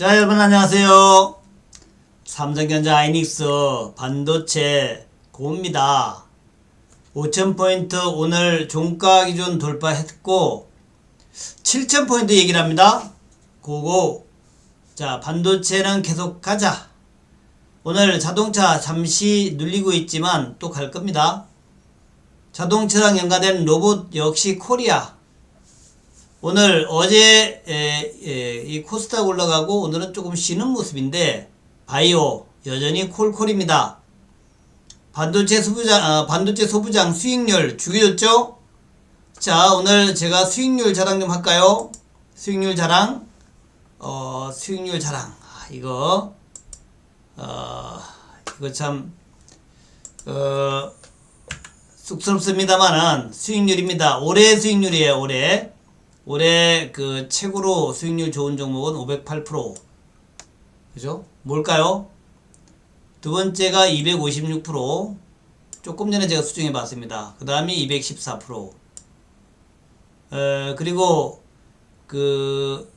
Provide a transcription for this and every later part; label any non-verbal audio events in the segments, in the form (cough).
자, 여러분 안녕하세요. 삼성전자 아이닉스 반도체 고입니다. 5,000포인트 오늘 종가 기준 돌파했고 7,000포인트 얘기를 합니다. 고고. 자, 반도체는 계속 가자. 오늘 자동차 잠시 눌리고 있지만 또 갈 겁니다. 자동차랑 연관된 로봇 역시 코리아. 오늘 어제 에, 에, 이 코스닥 올라가고 오늘은 조금 쉬는 모습인데 바이오 여전히 콜콜입니다. 반도체 소부장 아, 반도체 소부장 수익률 죽여줬죠? 자 오늘 제가 수익률 자랑 좀 할까요? 수익률 자랑 어 수익률 자랑 아, 이거 어 이거 참 어, 쑥스럽습니다만은 수익률입니다. 올해 수익률이에요. 올해 올해 그 최고로 수익률 좋은 종목은 508%. 그죠? 뭘까요? 두 번째가 256%. 조금 전에 제가 수정해 봤습니다. 그 다음이 214%. 에, 그리고 그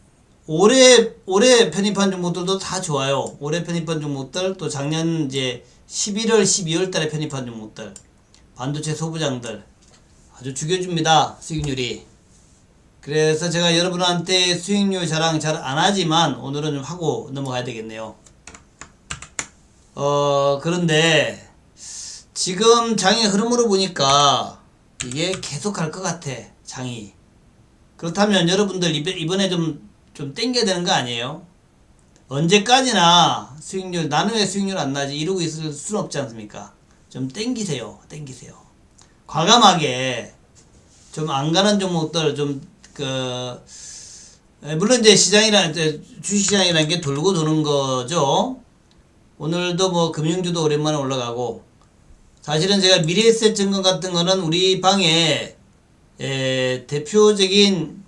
올해 올해 편입한 종목들도 다 좋아요. 올해 편입한 종목들 또 작년 이제 11월 12월 달에 편입한 종목들 반도체 소부장들 아주 죽여줍니다. 수익률이. 그래서 제가 여러분한테 수익률 자랑 잘 안 하지만 오늘은 좀 하고 넘어가야 되겠네요. 어, 그런데 지금 장의 흐름으로 보니까 이게 계속 갈 것 같아. 장이. 그렇다면 여러분들 이번- 이번에 좀, 좀 땡겨야 되는 거 아니에요? 언제까지나 수익률, 나는 왜 수익률 안 나지? 이러고 있을 수는 없지 않습니까? 좀 땡기세요. 땡기세요. 과감하게 좀 안 가는 종목들 좀 그 물론 이제 시장이라 이제 주식시장이라는 게 돌고 도는 거죠. 오늘도 뭐 금융주도 오랜만에 올라가고 사실은 제가 미래에셋 증권 같은 거는 우리 방에 에, 대표적인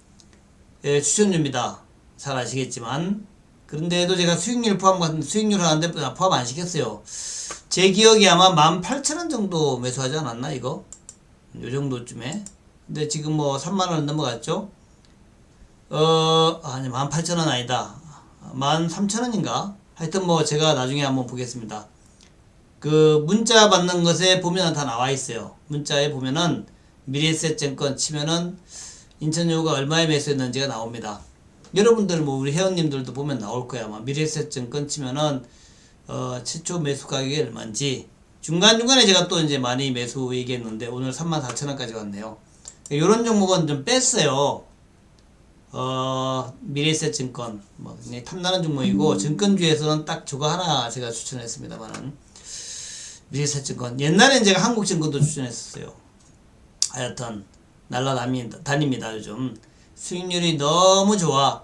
에, 추천주입니다. 잘 아시겠지만 그런데도 제가 수익률 포함 같은 수익률 하는데 포함 안 시켰어요. 제 기억이 아마 18,000원 정도 매수하지 않았나 이거? 요 정도쯤에. 근데 지금 뭐 3만 원 넘어갔죠? 어, 아니 18,000원 아니다. 13,000원인가? 하여튼 뭐 제가 나중에 한번 보겠습니다. 그 문자 받는 것에 보면 다 나와 있어요. 문자에 보면은 미래에셋 증권 치면은 인천여우가 얼마에 매수했는지가 나옵니다. 여러분들 뭐 우리 회원님들도 보면 나올 거야. 아마 미래에셋 증권 치면은 어, 최초 매수 가격이 얼마인지 중간중간에 제가 또 이제 많이 매수 얘기했는데 오늘 34,000원까지 왔네요. 이런 종목은 좀 뺐어요. 어, 미래에셋 증권, 뭐, 굉장히 탐나는 종목이고, 증권주에서는 딱 저거 하나 제가 추천했습니다만은, 미래에셋 증권. 옛날엔 제가 한국증권도 추천했었어요. 하여튼, 날라다닙니다, 다닙니다, 요즘. 수익률이 너무 좋아.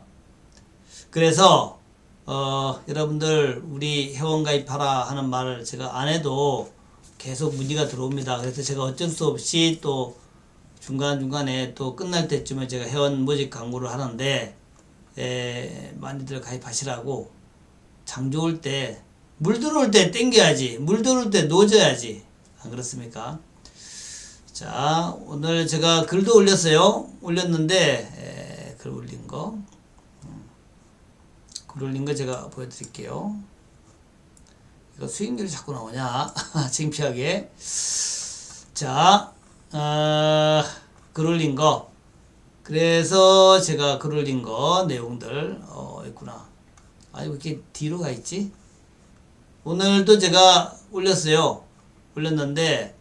그래서, 어, 여러분들, 우리 회원 가입하라 하는 말을 제가 안 해도 계속 문의가 들어옵니다. 그래서 제가 어쩔 수 없이 또, 중간중간에 또 끝날 때쯤에 제가 회원 모집 광고를 하는데 에, 많이들 가입하시라고 장 좋을 때 물 들어올 때 땡겨야지 물 들어올 때 놓아줘야지. 안 그렇습니까? 자 오늘 제가 글도 올렸어요. 올렸는데 에, 글 올린 거. 음, 글 올린 거 제가 보여드릴게요. 이거 수익률이 자꾸 나오냐? (laughs) 창피하게. 자 어, 글 올린 거. 그래서 제가 글 올린 거 내용들 어 있구나. 아 이렇게 뒤로 가 있지? 오늘도 제가 올렸어요. 올렸는데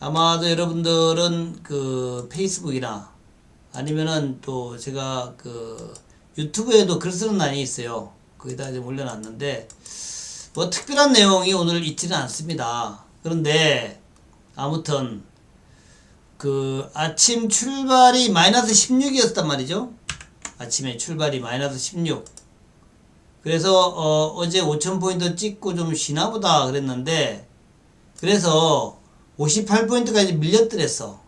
아마도 여러분들은 그 페이스북이나 아니면은 또 제가 그 유튜브에도 글 쓰는 난이 있어요. 거기다 좀 올려놨는데 뭐 특별한 내용이 오늘 있지는 않습니다. 그런데 아무튼 그 아침 출발이 마이너스 16이었단 말이죠. 아침에 출발이 마이너스 16. 그래서 어, 제 5,000포인트 찍고 좀 쉬나 보다 그랬는데 그래서 58포인트까지 밀렸더랬어.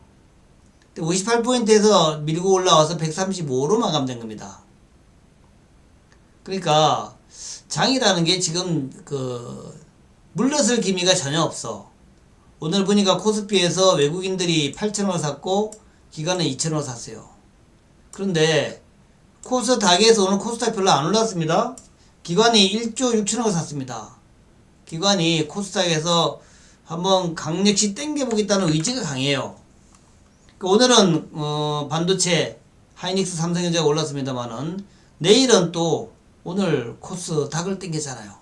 58포인트에서 밀고 올라와서 135로 마감된 겁니다. 그러니까 장이라는 게 지금 그 물러설 기미가 전혀 없어. 오늘 보니까 코스피에서 외국인들이 8,000원 샀고 기관은 2,000원 샀어요. 그런데 코스닥에서 오늘 코스닥 별로 안 올랐습니다. 기관이 1조 6천억을 샀습니다. 기관이 코스닥에서 한번 강력시 땡겨보겠다는 의지가 강해요. 그 오늘은 어, 반도체 하이닉스 삼성전자가 올랐습니다만은 내일은 또 오늘 코스닥을 땡겼잖아요.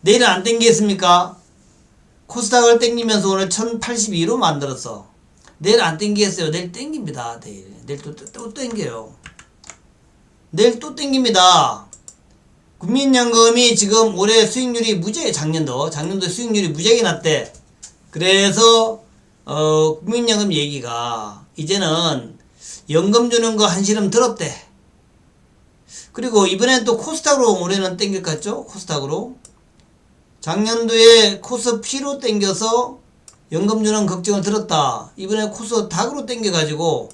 내일은 안 땡기겠습니까? 코스닥을 땡기면서 오늘 1082로 만들었어. 내일 안 땡기겠어요. 내일 땡깁니다. 내일. 내일 또, 또, 또 땡겨요. 내일 또 땡깁니다. 국민연금이 지금 올해 수익률이 무지하게 작년도 작년도 수익률이 무지하게 났대. 그래서 어 국민연금 얘기가 이제는 연금 주는 거 한시름 들었대. 그리고 이번엔 또 코스닥으로 올해는 땡길 것 같죠? 코스닥으로. 작년도에 코스피로 땡겨서 연금 주는 걱정을 들었다. 이번에 코스닥으로 땡겨가지고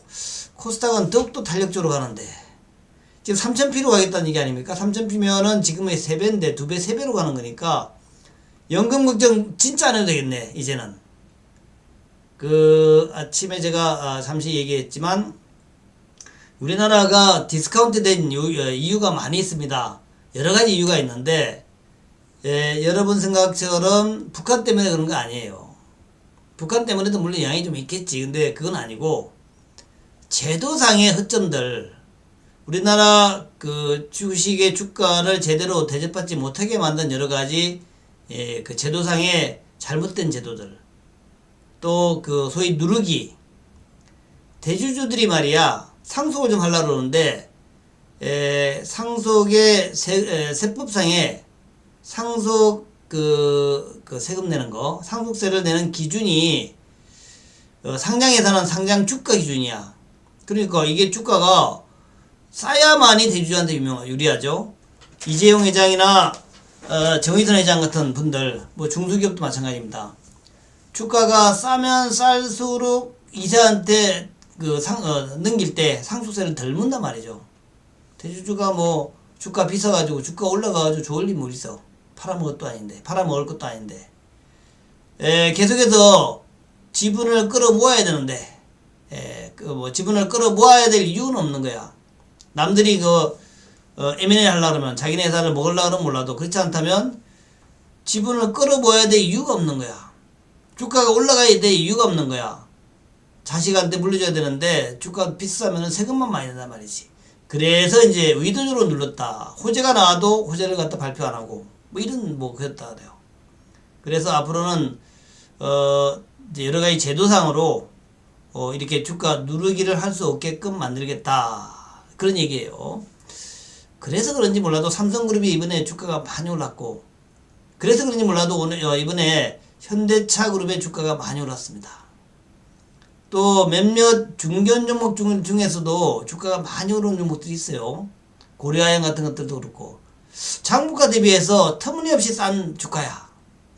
코스닥은 더욱더 탄력적으로 가는데. 지금 3,000피로 가겠다는 얘기 아닙니까? 3,000피면은 지금의 3배인데 2배, 3배로 가는 거니까 연금 걱정 진짜 안 해도 되겠네, 이제는. 그 아침에 제가 아, 잠시 얘기했지만 우리나라가 디스카운트 된 어, 이유가 많이 있습니다. 여러 가지 이유가 있는데 예, 여러분 생각처럼 북한 때문에 그런 거 아니에요. 북한 때문에도 물론 영향이 좀 있겠지. 근데 그건 아니고 제도상의 허점들 우리나라 그 주식의 주가를 제대로 대접받지 못하게 만든 여러 가지 예, 그 제도상의 잘못된 제도들 또 그 소위 누르기 대주주들이 말이야 상속을 좀 하려고 그러는데 에, 상속의 세, 에, 세법상에 상속 그, 그 세금 내는 거 상속세를 내는 기준이 어, 상장에서는 상장 주가 기준이야 그러니까 이게 주가가 싸야만이 대주주한테 유리하죠. 이재용 회장이나 어, 정의선 회장 같은 분들, 뭐 중소기업도 마찬가지입니다. 주가가 싸면 쌀수록 이사한테 그 상, 어, 넘길 때 상속세를 덜 문단 말이죠. 대주주가 뭐 주가 비싸가지고 주가 올라가가지고 좋을 일뭐 있어. 팔아먹을 것도 아닌데, 팔아먹을 것도 아닌데. 에, 계속해서 지분을 끌어모아야 되는데, 에, 그 뭐 지분을 끌어모아야 될 이유는 없는 거야. 남들이 그 어, M&A 하려고 그러면 자기네 회사를 먹으려고 그러면 몰라도 그렇지 않다면 지분을 끌어모아야 될 이유가 없는 거야. 주가가 올라가야 될 이유가 없는 거야. 자식한테 물려줘야 되는데 주가 비싸면 세금만 많이 낸단 말이지. 그래서 이제 의도적으로 눌렀다. 호재가 나와도 호재를 갖다 발표 안 하고 뭐 이런 뭐 그랬다 그래요. 그래서 앞으로는 어 여러 가지 제도상으로 어 이렇게 주가 누르기를 할 수 없게끔 만들겠다. 그런 얘기예요. 그래서 그런지 몰라도 삼성그룹이 이번에 주가가 많이 올랐고 그래서 그런지 몰라도 오늘 어, 이번에 현대차 그룹의 주가가 많이 올랐습니다. 또 몇몇 중견 종목 중, 중에서도 주가가 많이 오른 종목들이 있어요. 고려아연 같은 것들도 그렇고 장부가 대비해서 터무니없이 싼 주가야.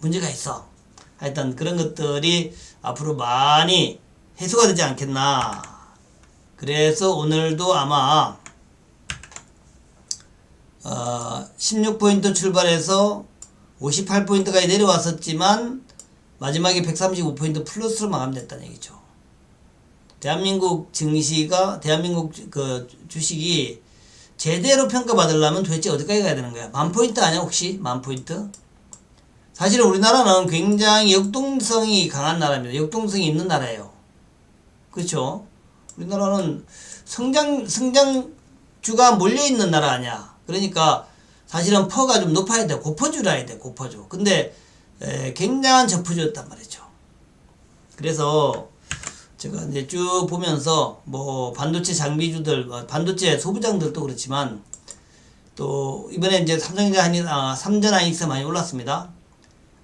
문제가 있어. 하여튼 그런 것들이 앞으로 많이 해소가 되지 않겠나. 그래서 오늘도 아마 어, 16포인트 출발해서 58포인트까지 내려왔었지만 마지막에 135포인트 플러스로 마감됐다는 얘기죠. 대한민국 증시가 대한민국 그 주식이 제대로 평가받으려면 도대체 어디까지 가야 되는 거야? 만 포인트 아니야 혹시? 만 포인트? 사실은 우리나라는 굉장히 역동성이 강한 나라입니다. 역동성이 있는 나라예요. 그렇죠? 우리나라는 성장 성장주가 몰려 있는 나라 아니야. 그러니까 사실은 퍼가 좀 높아야 돼. 고퍼주라 야 돼. 고퍼주. 근데 에, 굉장한 저퍼주였단 말이죠. 그래서 제가 이제 쭉 보면서 뭐 반도체 장비주들, 어, 반도체 소부장들도 그렇지만 또 이번에 이제 삼성전자 한이 아, 삼전 하이닉스 많이 올랐습니다.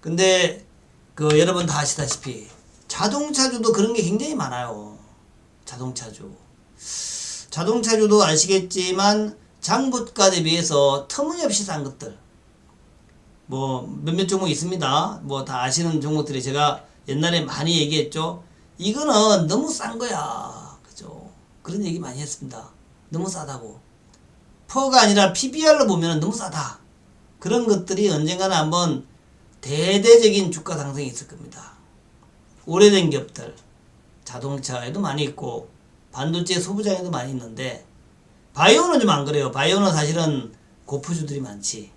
근데 그 여러분 다 아시다시피 자동차주도 그런 게 굉장히 많아요. 자동차주. 자동차주도 아시겠지만 장부가 대비해서 터무니없이 싼 것들. 뭐 몇몇 종목 있습니다. 뭐 다 아시는 종목들이 제가 옛날에 많이 얘기했죠. 이거는 너무 싼 거야. 그죠? 그런 얘기 많이 했습니다. 너무 싸다고. 퍼가 아니라 PBR로 보면 너무 싸다. 그런 것들이 언젠가는 한번 대대적인 주가 상승이 있을 겁니다. 오래된 기업들, 자동차에도 많이 있고, 반도체 소부장에도 많이 있는데, 바이오는 좀 안 그래요. 바이오는 사실은 고프주들이 많지.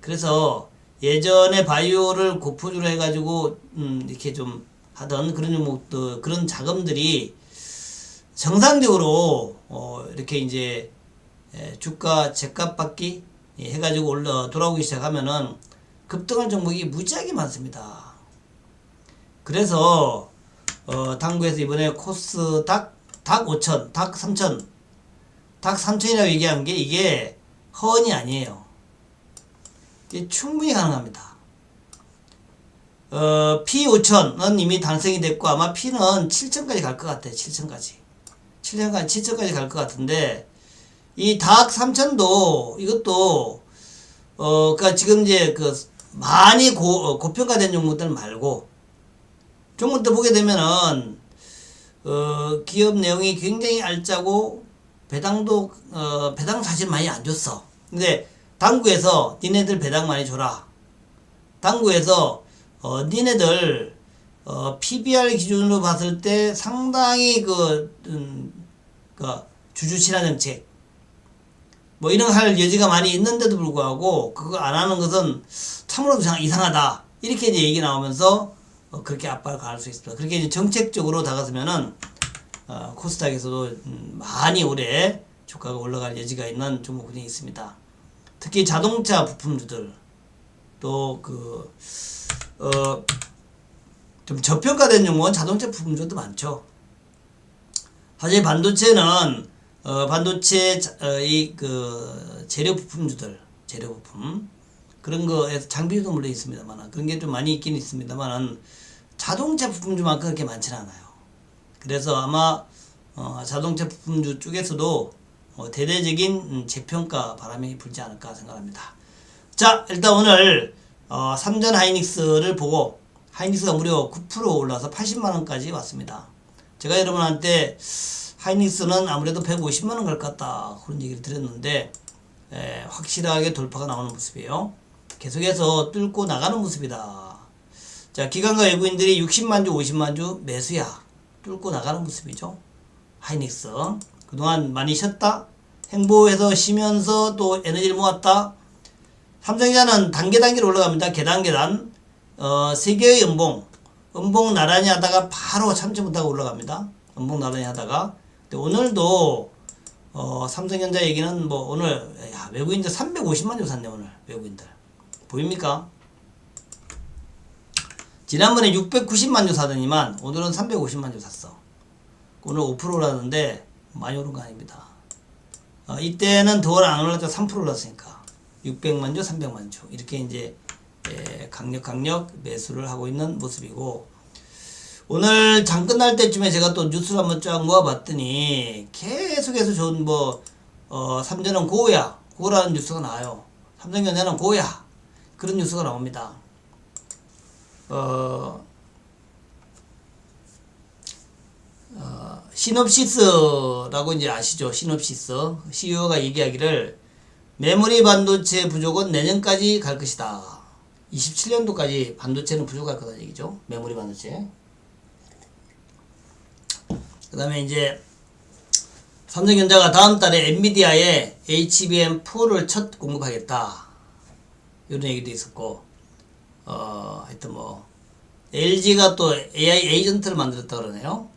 그래서 예전에 바이오를 고포주로 해가지고 음, 이렇게 좀 하던 그런 종목들 그런 자금들이 정상적으로 어, 이렇게 이제 에, 주가 제값 받기 예, 해가지고 올라 돌아오기 시작하면은 급등한 종목이 무지하게 많습니다. 그래서 어, 당구에서 이번에 코스 닥, 닥 5천, 닥 3천, 닥 3천이라고 얘기한 게 이게 허언이 아니에요. 충분히 가능합니다. 어, P5천은 이미 달성이 됐고 아마 P는 7천까지 갈 것 같아요. 7천까지. 7천까지, 7천까지 갈 것 같은데 이닥 3천도 이것도 어, 그니까 지금 이제 그 많이 고, 어, 고평가된 종목들 말고 종목들 보게 되면은 어, 기업 내용이 굉장히 알짜고 배당도 어, 배당 사실 많이 안 줬어. 근데 당구에서 니네들 배당 많이 줘라. 당구에서 어, 니네들 어, PBR 기준으로 봤을 때 상당히 그, 음, 그 주주 친화 정책 뭐 이런 거할 여지가 많이 있는데도 불구하고 그거 안 하는 것은 참으로 이상- 이상하다. 이렇게 이제 얘기 나오면서 어, 그렇게 압박을 가할 수 있습니다. 그렇게 이제 정책적으로 다가서면은 어, 코스닥에서도 음, 많이 올해 주가가 올라갈 여지가 있는 종목군이 있습니다. 특히 자동차 부품주들 또그 어, 좀 저평가된 종목은 자동차 부품주도 많죠. 사실 반도체는 어, 반도체 어, 이그 재료 부품주들 재료 부품 그런 거에서 장비도 물론 있습니다만 그런 게 좀 많이 있긴 있습니다만 자동차 부품주만큼 그렇게 많지는 않아요. 그래서 아마 어, 자동차 부품주 쪽에서도 어, 대대적인 음, 재평가 바람이 불지 않을까 생각합니다. 자 일단 오늘 어, 삼전 하이닉스를 보고 하이닉스가 무려 9% 올라서 80만원까지 왔습니다. 제가 여러분한테 하이닉스는 아무래도 150만원 갈 것 같다 그런 얘기를 드렸는데 에, 확실하게 돌파가 나오는 모습이에요. 계속해서 뚫고 나가는 모습이다. 자, 기관과 외국인들이 60만 주, 50만 주 매수야. 뚫고 나가는 모습이죠. 하이닉스. 그동안 많이 쉬었다. 행보해서 쉬면서 또 에너지를 모았다. 삼성전자는 단계 단계로 올라갑니다. 계단 계단. 어, 세 개의 연봉. 연봉 나란히 하다가 바로 참지 못하고 올라갑니다. 연봉 나란히 하다가. 오늘도 어, 삼성전자 얘기는 뭐 오늘 야, 외국인들 350만 주 샀네 오늘 외국인들. 보입니까? 지난번에 690만 주 사더니만 오늘은 350만 주 샀어. 오늘 5%라는데 많이 오른 거 아닙니다. 어, 이때는 더 안 올랐죠. 3% 올랐으니까. 600만 주, 300만 주. 이렇게 이제 예, 강력 강력 매수를 하고 있는 모습이고 오늘 장 끝날 때쯤에 제가 또 뉴스를 한번 쫙 모아봤더니 계속해서 좋은 뭐 어, 삼전은 고야 고라는 뉴스가 나와요. 삼성전자는 고야 그런 뉴스가 나옵니다. 어, 어, 시놉시스라고 이제 아시죠? 시놉시스 CEO가 얘기하기를 메모리 반도체 부족은 내년까지 갈 것이다. 27년도까지 반도체는 부족할 거다 얘기죠. 메모리 반도체. 그 다음에 이제 삼성전자가 다음 달에 엔비디아에 HBM4를 첫 공급하겠다. 이런 얘기도 있었고, 어, 하여튼 뭐, LG가 또 AI 에이전트를 만들었다 그러네요.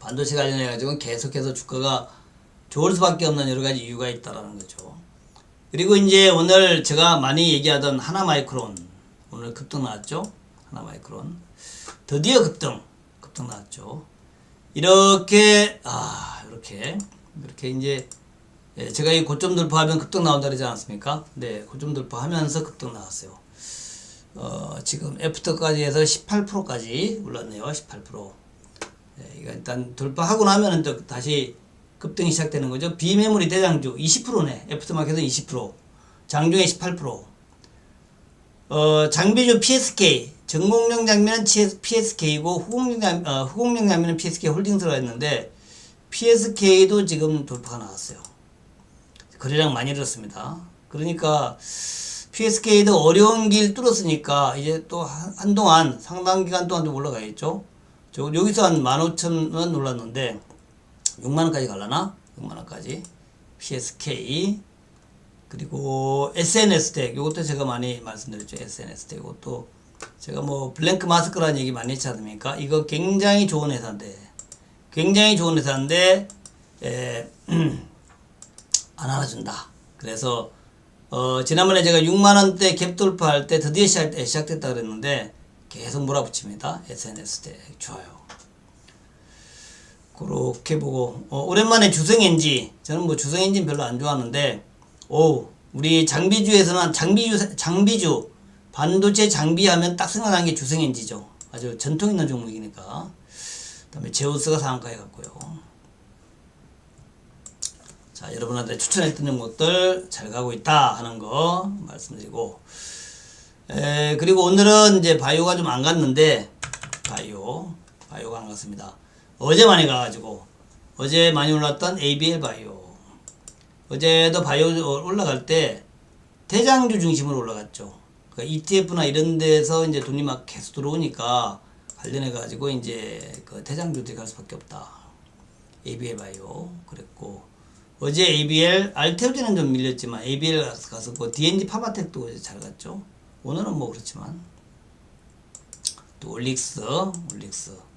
반도체 관련해가지고 계속해서 주가가 좋을 수밖에 없는 여러 가지 이유가 있다라는 거죠. 그리고 이제 오늘 제가 많이 얘기하던 하나 마이크론 오늘 급등 나왔죠. 하나 마이크론 드디어 급등 급등 나왔죠. 이렇게 아 이렇게 이렇게 이제 예, 제가 이 고점 돌파하면 급등 나온다 그러지 않았습니까? 네, 고점 돌파하면서 급등 나왔어요. 어, 지금 애프터까지 해서 18%까지 올랐네요. 18%. 네, 이거 일단 돌파하고 나면은 또 다시 급등이 시작되는 거죠. 비메모리 대장주 20%네. 애프터마켓은 20%. 장중에 18%. 어, 장비주 PSK. 전공용 장비는 PSK이고 후공용, 장, 어, 후공용 장비는 PSK 홀딩스가 있는데 PSK도 지금 돌파가 나왔어요. 거래량 많이 늘었습니다. 그러니까 PSK도 어려운 길 뚫었으니까 이제 또 한- 한동안 상당 기간 동안 좀 올라가겠죠. 저 여기서 한 15,000원 올랐는데 6만원까지 갈라나? 6만원까지. PSK 그리고 SNS 덱 이것도 제가 많이 말씀드렸죠. SNS 덱 이것도 제가 뭐 블랭크 마스크라는 얘기 많이 했지 않습니까? 이거 굉장히 좋은 회사인데 굉장히 좋은 회사인데 에, (clears throat) 안 알아준다. 그래서 어, 지난번에 제가 6만원대 갭 돌파할 때 드디어 시작, 시작됐다 그랬는데 계속 몰아붙입니다. SNS 덱 좋아요 그렇게 보고 어, 오랜만에 주성엔지 저는 뭐 주성엔진 별로 안 좋아하는데 오 우리 장비주에서는 장비주 장비주 반도체 장비하면 딱 생각나는 게 주성엔지죠. 아주 전통 있는 종목이니까. 그다음에 제우스가 상한가에 갔고요. 자 여러분한테 추천했던 종목들 잘 가고 있다 하는 거 말씀드리고. 에, 그리고 오늘은 이제 바이오가 좀 안 갔는데 바이오 바이오가 안 갔습니다 어제 많이 가가지고 어제 많이 올랐던 ABL 바이오 어제도 바이오 올라갈 때 대장주 중심으로 올라갔죠. 그러니까 ETF나 이런 데서 이제 돈이 막 계속 들어오니까 관련해 가지고 이제 그 대장주들이 갈 수밖에 없다. ABL 바이오 그랬고 어제 ABL 알테오제는 좀 밀렸지만 ABL 가서 갔었고 DNG 파바텍도 어제 잘 갔죠. 오늘은 뭐 그렇지만 또 올릭스 올릭스 어,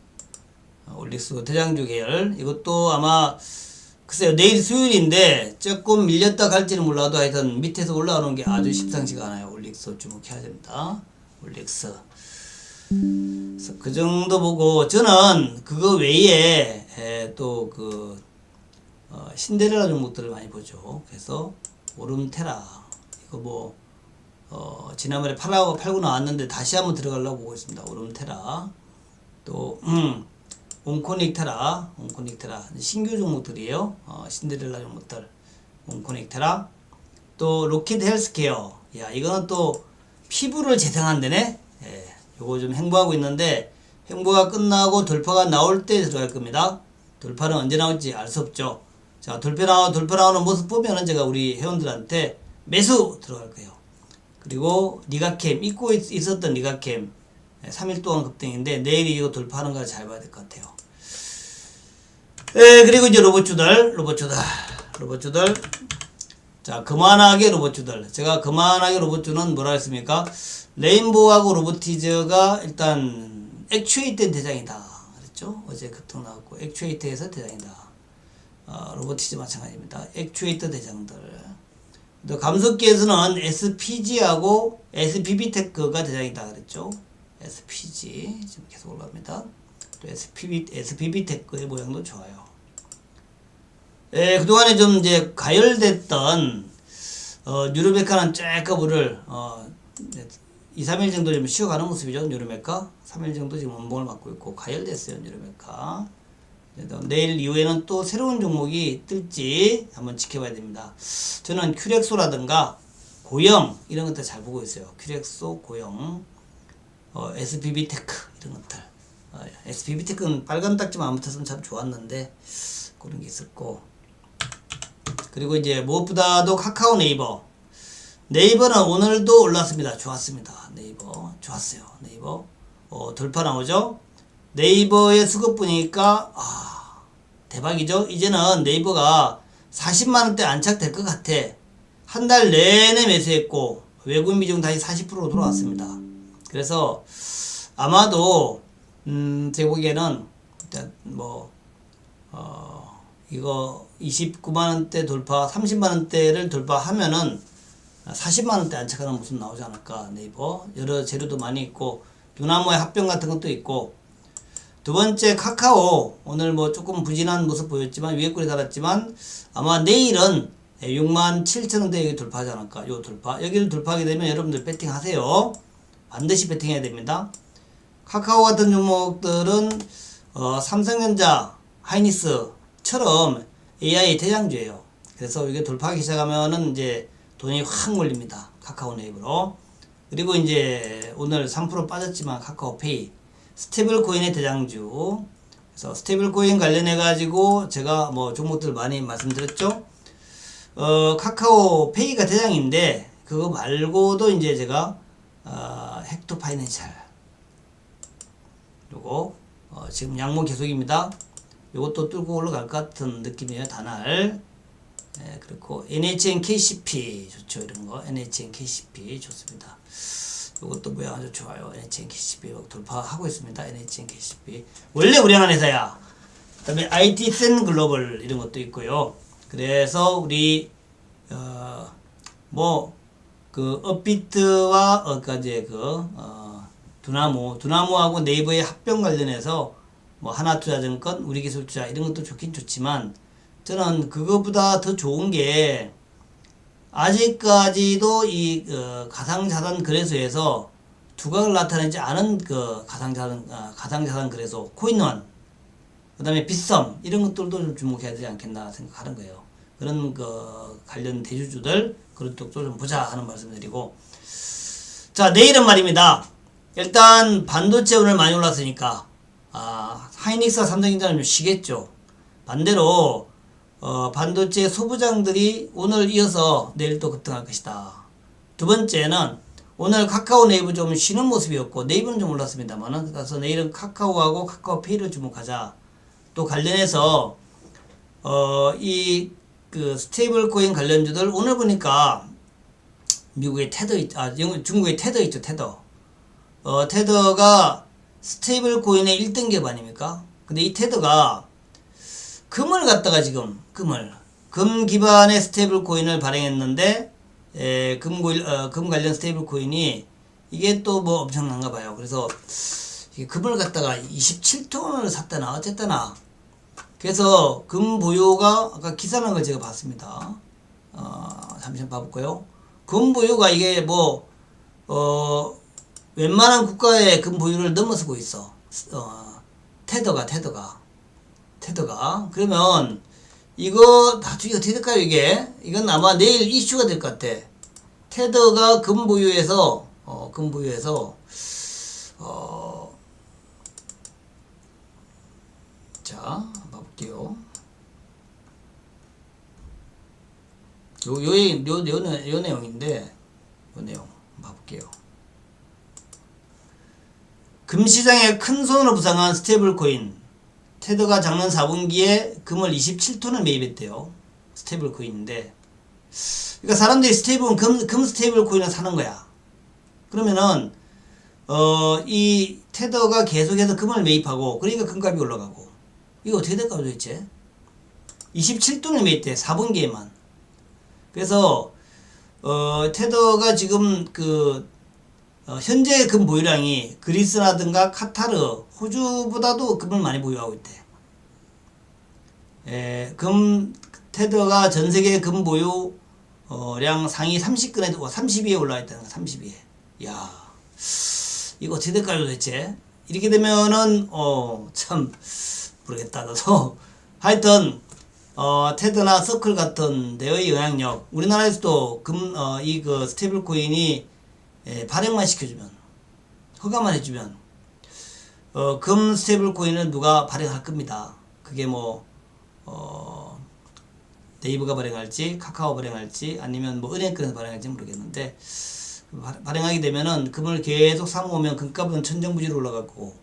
올릭스 대장주 계열. 이것도 아마 글쎄요 내일 수요일인데 조금 밀렸다 갈지는 몰라도 하여튼 밑에서 올라오는 게 아주 십상치가 않아요. 올릭스 주목해야 됩니다. 올릭스 그래서 그 정도 보고 저는 그거 외에 또그 어, 신데렐라 종목들을 많이 보죠. 그래서 오름테라. 이거 뭐 어, 지난번에 팔하고 팔고 나왔는데 다시 한번 들어가려고 보고 있습니다. 오름테라. 또 음, 온코닉테라, 온코닉테라 신규 종목들이에요. 어, 신데렐라 종목들, 온코닉테라, 또 로켓 헬스케어. 야 이거는 또 피부를 재생한다네. 예, 요거 좀 행보하고 있는데 행보가 끝나고 돌파가 나올 때 들어갈 겁니다. 돌파는 언제 나올지 알 수 없죠. 자 돌파 나와 돌파 나오는 모습 보면은 제가 우리 회원들한테 매수 들어갈 거예요. 그리고 리가캠 잊고 있- 있었던 리가캠 3일 동안 급등인데 내일이 이거 돌파하는 걸잘 봐야 될 것 같아요. 에 그리고 이제 로봇주들 로봇주들 로봇주들 자 그만하게 로봇주들 제가 그만하게 로봇 주는 뭐라 했습니까? 레인보우하고 로보티즈가 일단 액추에이트 대장이다 그랬죠? 어제 급등 나왔고 액추에이트에서 대장이다. 어, 로보티즈 마찬가지입니다. 액추에이터 대장들. 또 감속기에서는 SPG하고 SPB테크가 대장이다 그랬죠. SPG 지금 계속 올라갑니다. 또 SPB SPB테크의 모양도 좋아요. 예, 그동안에 좀 이제 가열됐던 어, 뉴르메카는 쫙 물을 어, 2, 3일 정도 좀 쉬어가는 모습이죠. 뉴르메카 3일 정도 지금 원봉을 맞고 있고 가열됐어요. 뉴르메카 그래도 내일 이후에는 또 새로운 종목이 뜰지 한번 지켜봐야 됩니다. 저는 큐렉소라든가 고영 이런 것들 잘 보고 있어요. 큐렉소, 고영, 어, SPB 테크 이런 것들. 어, SPB 테크는 빨간 딱지만 안 붙었으면 참 좋았는데 그런 게 있었고 그리고 이제 무엇보다도 카카오 네이버 네이버는 오늘도 올랐습니다. 좋았습니다. 네이버 좋았어요. 네이버 어, 돌파 나오죠. 네이버의 수급 보니까 아 대박이죠. 이제는 네이버가 40만 원대 안착될 것 같아. 한 달 내내 매수했고 외국인 비중 다시 40%로 돌아왔습니다. 그래서 아마도 음 제가 보기에는 일단 뭐 어, 이거 29만 원대 돌파, 30만 원대를 돌파하면은 40만 원대 안착하는 모습 나오지 않을까 네이버. 여러 재료도 많이 있고 유나무의 합병 같은 것도 있고. 두 번째 카카오. 오늘 뭐 조금 부진한 모습 보였지만 위에 꿀이 달았지만 아마 내일은 6만 7천 원대 여기 돌파하지 않을까. 요 돌파. 여기를 돌파하게 되면 여러분들 배팅 하세요 반드시 배팅해야 됩니다 카카오 같은 종목들은 어, 삼성전자 하이니스처럼 AI 대장주예요 그래서 이게 돌파하기 시작하면은 이제 돈이 확 몰립니다 카카오 네이버로 그리고 이제 오늘 3% 빠졌지만 카카오페이 스테이블 코인의 대장주. 그래서 스테이블 코인 관련해 가지고 제가 뭐 종목들 많이 말씀드렸죠. 어, 카카오 페이가 대장인데 그거 말고도 이제 제가 어, 헥토 파이낸셜 요거 어, 지금 양모 계속입니다. 요것도 뚫고 올라갈 것 같은 느낌이에요. 단알 예, 그리고 NHN KCP 좋죠 이런 거 NHN KCP 좋습니다. 이것도 모양 아주 좋아요. NHN KCP 돌파하고 있습니다. NHN KCP 원래 우량한 회사야. 그 다음에 IT 센 글로벌 이런 것도 있고요. 그래서 우리 어 뭐 그 업비트와 어까지 그 어, 두나무 두나무하고 네이버의 합병 관련해서 뭐 하나투자증권, 우리기술투자 이런 것도 좋긴 좋지만 저는 그거보다 더 좋은 게 아직까지도 이 어, 가상자산 거래소에서 두각을 나타내지 않은 그 가상자산 아, 가상자산 거래소 코인원 그다음에 빗썸 이런 것들도 좀 주목해야 되지 않겠나 생각하는 거예요. 그런 그 관련 대주주들 그런 쪽도 좀 보자 하는 말씀드리고 자 내일은 말입니다. 일단 반도체 오늘 많이 올랐으니까 아 하이닉스와 삼성전자는 좀 쉬겠죠. 반대로 어, 반도체 소부장들이 오늘 이어서 내일 또 급등할 것이다. 두 번째는 오늘 카카오 네이버 좀 쉬는 모습이었고 네이버는 좀 올랐습니다만은 그래서 내일은 카카오하고 카카오페이를 주목하자. 또 관련해서 어, 이 그 스테이블 코인 관련주들 오늘 보니까 미국의 테더 있, 아 중국의 테더 있죠 테더. 어, 테더가 스테이블 코인의 1등 기업 아닙니까? 근데 이 테더가 금을 갖다가 지금 금을 금 기반의 스테이블 코인을 발행했는데 에, 금, 고, 어, 금 관련 스테이블 코인이 이게 또 뭐 엄청난가 봐요. 그래서 이 금을 갖다가 27톤을 샀다나 어쨌다나 그래서 금 보유가 아까 기사난 걸 제가 봤습니다. 어, 잠시만 봐볼까요? 금 보유가 이게 뭐 어, 웬만한 국가의 금 보유를 넘어서고 있어. 어, 테더가 테더가 테더가 그러면 이거 나중에 어떻게 될까요 이게 이건 아마 내일 이슈가 될 것 같아 테더가 금 보유에서 어, 금 보유에서 어, 자봐 볼게요 요, 요, 요, 요, 요, 요 내용인데 요 내용 봐볼게요 금시장에 큰 손으로 부상한 스테이블 코인 테더가 작년 4분기에 금을 27톤을 매입했대요. 스테이블 코인인데. 그러니까 사람들이 스테이블, 금, 금 스테이블 코인을 사는 거야. 그러면은, 어, 이 테더가 계속해서 금을 매입하고, 그러니까 금값이 올라가고. 이거 어떻게 될까 도대체? 27톤을 매입돼, 4분기에만. 그래서, 어, 테더가 지금 그, 어, 현재 금 보유량이 그리스라든가 카타르, 호주보다도 금을 많이 보유하고 있대. 에, 금 테더가 전 세계 금 보유량 상위 30근에 30위에 올라와 있다는 거 30위에. 야, 이거 어떻게 될까요 도대체? 이렇게 되면은 어참 모르겠다. 나도 (laughs) 하여튼 어, 테드나 서클 같은 데의 영향력 우리나라에서도 금 어, 이그 스테이블 코인이 예, 발행만 시켜주면 허가만 해주면 어, 금 스테이블 코인은 누가 발행할 겁니다. 그게 뭐 어, 네이버가 발행할지 카카오 발행할지 아니면 뭐 은행권에서 발행할지 모르겠는데 바- 발행하게 되면은 금을 계속 사모으면 금값은 천정부지로 올라가고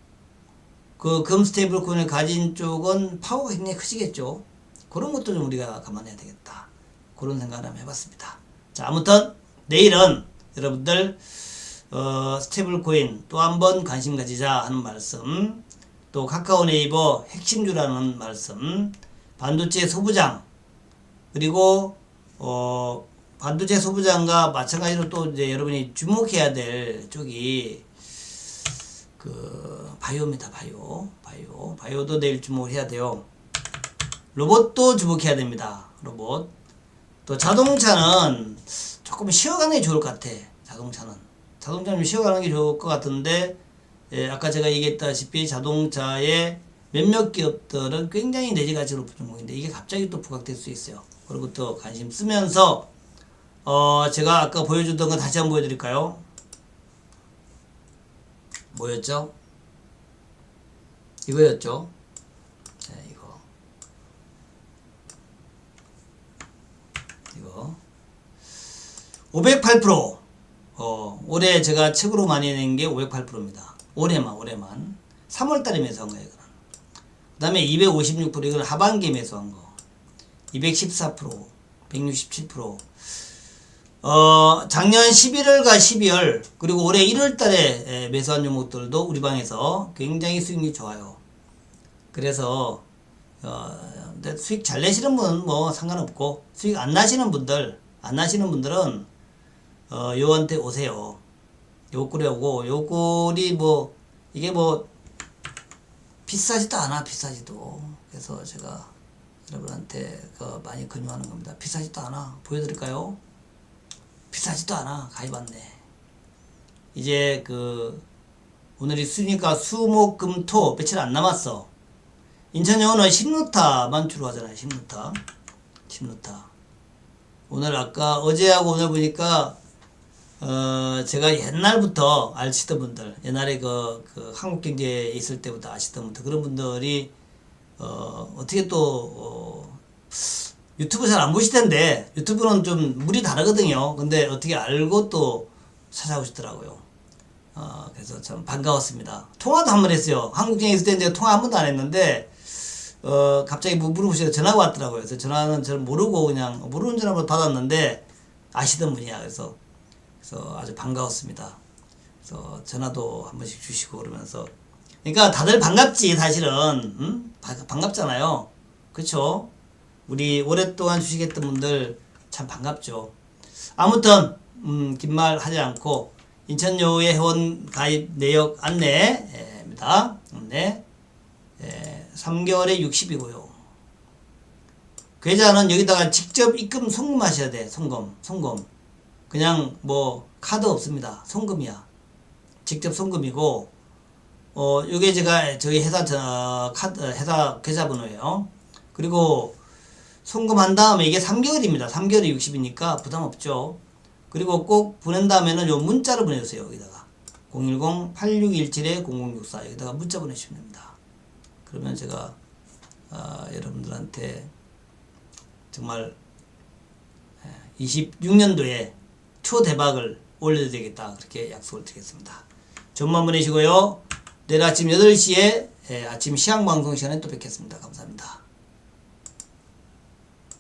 그 금 스테이블 코인을 가진 쪽은 파워가 굉장히 크시겠죠. 그런 것도 좀 우리가 감안해야 되겠다. 그런 생각을 한번 해봤습니다. 자, 아무튼 내일은 여러분들 어, 스테이블 코인 또 한번 관심 가지자 하는 말씀, 또 카카오 네이버 핵심주라는 말씀, 반도체 소부장 그리고 어, 반도체 소부장과 마찬가지로 또 이제 여러분이 주목해야 될 쪽이 그 바이오입니다. 바이오, 바이오, 바이오도 내일 주목해야 돼요. 로봇도 주목해야 됩니다. 로봇. 또 자동차는 조금 쉬어가는 게 좋을 것 같아. 자동차는. 자동차는 좀 쉬어가는 게 좋을 것 같은데, 예, 아까 제가 얘기했다시피 자동차의 몇몇 기업들은 굉장히 내재 가치가 높은 종목인데, 이게 갑자기 또 부각될 수 있어요. 그리고 또 관심 쓰면서, 어, 제가 아까 보여주던 거 다시 한번 보여드릴까요? 뭐였죠? 이거였죠? 네, 이거. 이거 508% 어, 올해 제가 책으로 많이 낸 게 508%입니다. 올해만 올해만 3월 달에 매수한 거예요, 이거는. 그 다음에 256% 이건 하반기에 매수한 거. 214% 167%. 어, 작년 11월과 12월, 그리고 올해 1월 달에 에, 매수한 종목들도 우리 방에서 굉장히 수익률이 좋아요. 그래서, 어, 수익 잘 내시는 분은 뭐 상관없고, 수익 안 나시는 분들, 안 나시는 분들은, 어, 요한테 오세요. 요 꼴에 오고, 요 꼴이 뭐, 이게 뭐, 비싸지도 않아, 비싸지도. 그래서 제가 여러분한테 그 많이 권유하는 겁니다. 비싸지도 않아. 보여드릴까요? 비싸지도 않아. 가입 안내. 이제 그, 오늘이 수니까 수목금토 며칠 안 남았어. 인천영어는 10루타만 주로 하잖아요. 10루타. 10루타. 오늘 아까 어제하고 오늘 보니까 어 제가 옛날부터 아시던 분들 옛날에 그, 그 한국경제에 있을 때부터 아시던 분들 그런 분들이 어 어떻게 또 어, 유튜브 잘 안 보실 텐데 유튜브는 좀 물이 다르거든요 근데 어떻게 알고 또 찾아오시더라고요 어 그래서 참 반가웠습니다 통화도 한 번 했어요 한국경에 있을 때 이제 통화 한 번도 안 했는데 어 갑자기 뭐 물어보시고 전화가 왔더라고요 그래서 전화는 저는 모르고 그냥 모르는 전화로 받았는데 아시던 분이야 그래서 그래서 아주 반가웠습니다. 그래서 전화도 한 번씩 주시고 그러면서 그러니까 다들 반갑지 사실은 음? 바- 반갑잖아요. 그렇죠? 우리 오랫동안 주식했던 분들 참 반갑죠. 아무튼 음, 긴말 하지 않고 인천여우의 회원 가입 내역 안내입니다. 안내 예, 3개월에 60이고요. 계좌는 여기다가 직접 입금 송금하셔야 돼. 송금, 송금. 그냥 뭐 카드 없습니다. 송금이야. 직접 송금이고 어 요게 제가 저희 회사 저 카드 회사 계좌번호예요. 그리고 송금한 다음에 이게 3개월입니다. 3개월에 60이니까 부담 없죠. 그리고 꼭 보낸 다음에는 요 문자를 보내주세요. 여기다가 010-8617-0064 여기다가 문자 보내주시면 됩니다. 그러면 제가 아, 여러분들한테 정말 26년도에 초대박을 올려드리겠다 그렇게 약속을 드리겠습니다. 좋은 보내시고요. 내일 아침 8시에 아침 시향방송 시간에 또 뵙겠습니다. 감사합니다.